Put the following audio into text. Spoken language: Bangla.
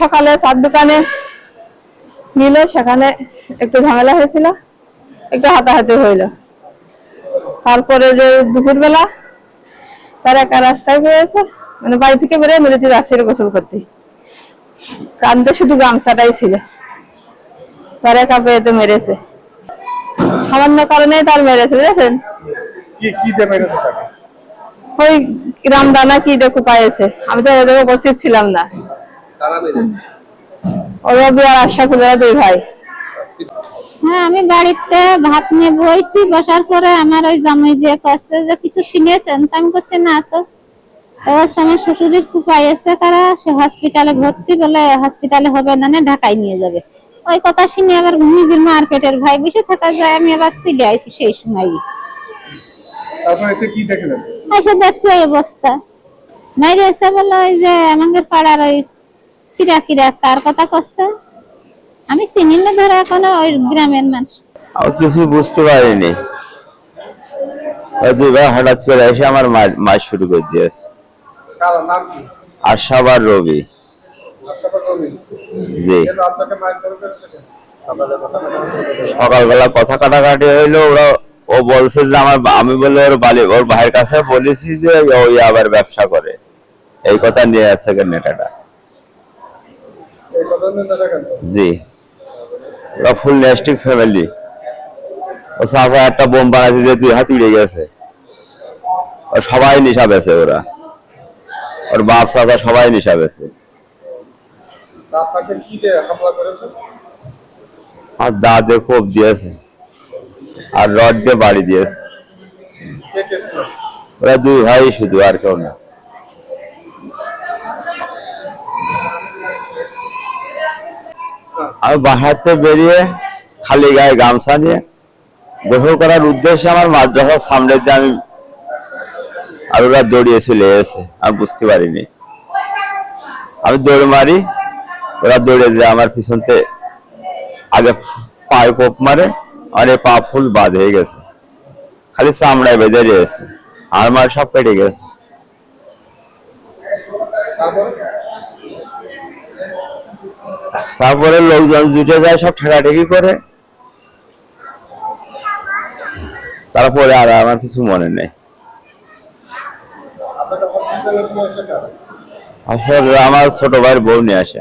সকালে চার দোকানে নিল সেখানে একটু ঝামেলা হয়েছিল একটু হাতাহাতি হইল। তারপরে যে দুপুরবেলা তার একা রাস্তায় পেয়েছে মানে বাড়ি থেকে বেরোয় নদীতে রাস্তায় গোসল করতে। কান্দে শুধু গামছাটাই ছিল। তার একা পেয়েতে মেরেছে। সামান্য কারণে তার মেরেছে বুঝেছেন? মেরেছে ওই রামদানা কি দেখো পাইছে। আমি তো ওদের উপস্থিত ছিলাম না। মেরেছে ওরা বিয়ার আশা দুই ভাই। হ্যাঁ আমি বাড়িতে ভাত নিয়ে বইছি বসার পরে আমার ওই জামাই যে যে কিছু কিনেছেন তা আমি করছি না তো। আমার শ্বশুরের কুপাই এসে কারা সে হসপিটালে ভর্তি বলে হসপিটালে হবে না না ঢাকায় নিয়ে যাবে। ওই কথা শুনে আবার নিজের মার্কেটের ভাই বসে থাকা যায় আমি আবার চলে আইছি সেই সময় এসে দেখছি এই অবস্থা। মাইরে এসে বলল ওই যে আমাদের পাড়ার ওই কিরা কিরা কার কথা করছে আমি চিনি না ধরে এখনও ওই গ্রামের মানুষ। কিছু বুঝতে পারিনি। দুইবার হঠাৎ করে এসে আমার মাছ শুরু করে দিয়েছে। কারা নাম কি? আশাব আর রবি? জি। কেন? কেন? সকালবেলা কথা কাটাকাটি হইল ওরা ও বলছে যে আমার আমি বলে ওর বালি ওর ভাইয়ের কাছে বলেছি যে ওই আবার ব্যবসা করে। এই কথা নিয়ে আসছে নেটাটা এই কথা নিয়ে না কেন? জি। ওরা ফুল নেস্টিক ফ্যামিলি ও সাফা একটা বোম বানাচ্ছে যে দুই হাত উড়ে গেছে। ও সবাই নিশা বেছে ওরা। ওর বাপ সাফা সবাই নিশা বেছে আর দাঁতে কোপ দিয়েছে। আর রড দিয়ে বাড়ি দিয়েছে। ওরা দুই ভাই শুধু আর কেউ না। আমি বাহাতে বেরিয়ে খালি গায়ে গামছা নিয়ে গোসল করার উদ্দেশ্যে আমার মাদ্রাসার সামনে দিয়ে আমি আর ওরা দৌড়িয়ে চলে এসে আমি বুঝতে পারিনি। আমি দৌড় মারি ওরা দৌড়ে যায় আমার পিছনতে আগে পায়ে কোপ মারে, আর এই পা ফুল বাদ হয়ে গেছে। খালি চামড়ায় বেঁধে রয়েছে। আর মার সব কেটে গেছে। তারপরে লোকজন জুটে যায়, সব ঠেকাঠেকি করে। তারপরে আর আমার কিছু মনে নেই। আসলে আমার ছোট ভাইয়ের বউ নিয়ে আসে।